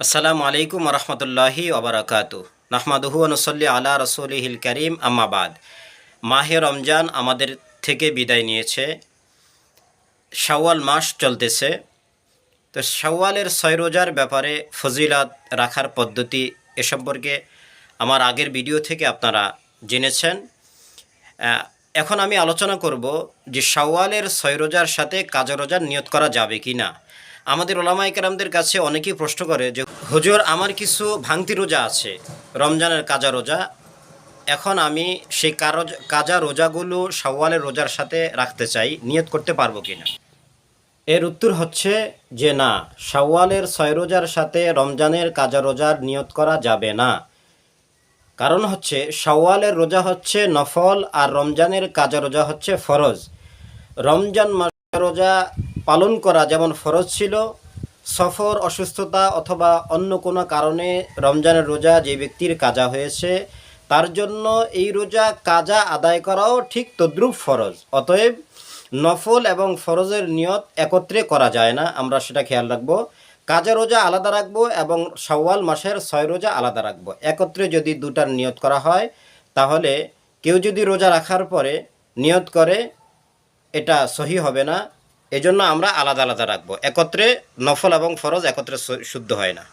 আসসালামু আলাইকুম রহমতুল্লাহি ওবরাকাতু। নাহমাদুহু নসল্লি আলা রসুলিহিল করিম আম্মাবাদ মাহে রমজান আমাদের থেকে বিদায় নিয়েছে। শাওয়াল মাস চলতেছে। তো শাওয়ালের ছয় রোজার ব্যাপারে ফজিলাত রাখার পদ্ধতি এ সম্পর্কে আমার আগের ভিডিও থেকে আপনারা জেনেছেন। এখন আমি আলোচনা করব যে শাওয়ালের ছয় রোজার সাথে কাজা রোজার নিয়ত করা যাবে কি না আমাদের ওলামা একরামদের কাছে অনেকেই প্রশ্ন করে যে, হুজুর, আমার কিছু ভাঙতি রোজা আছে, রমজানের কাজা রোজা। এখন আমি সেই কারজ, কাজা রোজাগুলো শাওয়ালের রোজার সাথে রাখতে চাই, নিয়ত করতে পারব কি না এর উত্তর হচ্ছে যে, না, শাওয়ালের ছয় রোজার সাথে রমজানের কাজা রোজার নিয়ত করা যাবে না। কারণ হচ্ছে, শাওয়ালের রোজা হচ্ছে নফল আর রমজানের কাজা রোজা হচ্ছে ফরজ। রমজান মাসের রোজা পালন করা যেমন ফরজ ছিল, সফর, অসুস্থতা অথবা অন্য কোনো কারণে রমজানের রোজা যে ব্যক্তির কাজা হয়েছে, তার জন্য এই রোজা কাজা আদায় করাও ঠিক তদ্রুপ ফরজ। অতএব নফল এবং ফরজের নিয়ত একত্রে করা যায় না, আমরা সেটা খেয়াল রাখব। কাজা রোজা আলাদা রাখব এবং সওয়াল মাসের ছয় রোজা আলাদা রাখব। একত্রে যদি দুটার নিয়ত করা হয়, তাহলে কেউ যদি রোজা রাখার পরে নিয়ত করে, এটা সহি হবে না। এজন্য আমরা আলাদা আলাদা রাখব। একত্রে নফল এবং ফরজ একত্রে শুদ্ধ হয় না।